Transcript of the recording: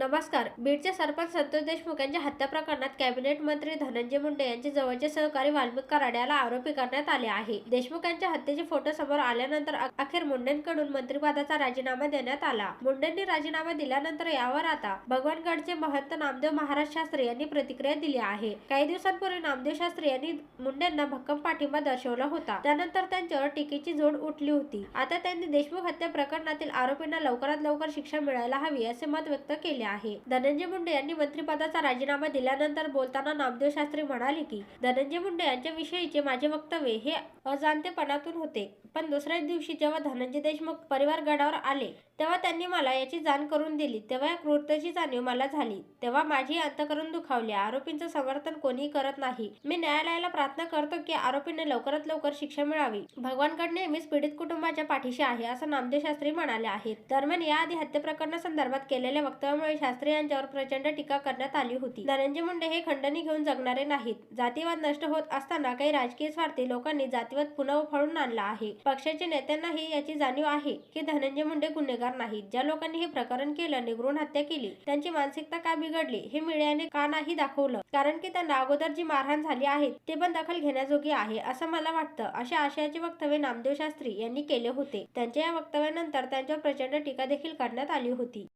नमस्कार. बीडचे सरपंच संतोष देशमुख यांच्या हत्या प्रकरणात कॅबिनेट मंत्री धनंजय मुंडे यांचे जवळचे सहकारी वाल्मिक कराड याला आरोपी करण्यात आले आहे. देशमुख यांच्या हत्येचे फोटो समोर आल्यानंतर अखेर मुंडेंकडून मंत्रिपदाचा राजीनामा देण्यात आला. मुंडेंनी राजीनामा दिल्यानंतर यावर आता भगवानगडचे महंत नामदेव महाराज शास्त्री यांनी प्रतिक्रिया दिली आहे. काही दिवसांपूर्वी नामदेव शास्त्री यांनी मुंडेंना भक्कम पाठिंबा दर्शवला होता. त्यानंतर त्यांच्यावर टीकेची जोड उठली होती. आता त्यांनी देशमुख हत्या प्रकरणातील आरोपींना लवकरात लवकर शिक्षा मिळायला हवी असे मत व्यक्त केले आहे. धनंजय मुंडे यांनी मंत्रिपदाचा राजीनामा दिल्यानंतर बोलताना नामदेव शास्त्री म्हणाले की धनंजय मुंडे यांच्याविषयीचे माझे वक्तव्य हे अजाणतेपणातून होते. पण दुसऱ्याच दिवशी जेव्हा धनंजय देशमुख परिवार गडावर आले तेव्हा त्यांनी मला याची जाण करून दिली. तेव्हा या क्रूरतेची जाणीव मला झाली. तेव्हा माझी अंतकरण दुखावले. आरोपींचं समर्थन कोणीही करत नाही. मी न्यायालयाला प्रार्थना करतो की आरोपींना लवकरात लवकर शिक्षा मिळावी. भगवानगड नेहमीच पीडित कुटुंबाच्या पाठीशी आहे असं नामदेव शास्त्री म्हणाले आहेत. दरम्यान याआधी हत्या प्रकरणासंदर्भात केलेल्या वक्तव्यामुळे शास्त्री यांच्यावर प्रचंड टीका करण्यात आली होती. धनंजय मुंडे हे खंडणी घेऊन जगणारे नाहीत. जातीवाद नष्ट होत असताना काही राजकीय स्वार्थी लोकांनी जातीवाद पुन्हा उफाळून आणला आहे. पक्षाच्या नेत्यांनाही याची जाणीव आहे की धनंजय मुंडे गुन्हेगार नाहीत. ज्या लोकांनी हे प्रकरण केलं निगरून हत्या केली त्यांची मानसिकता का बिघडली हे मीडियाने का नाही दाखवलं? कारण की त्यांना अगोदर जी मारहाण झाली आहे ते पण दखल घेण्याजोगी आहे असं मला वाटतं अशा आशयाचे वक्तव्य नामदेव शास्त्री यांनी केले होते. त्यांच्या या वक्तव्यानंतर त्यांच्यावर प्रचंड टीका देखील करण्यात आली होती.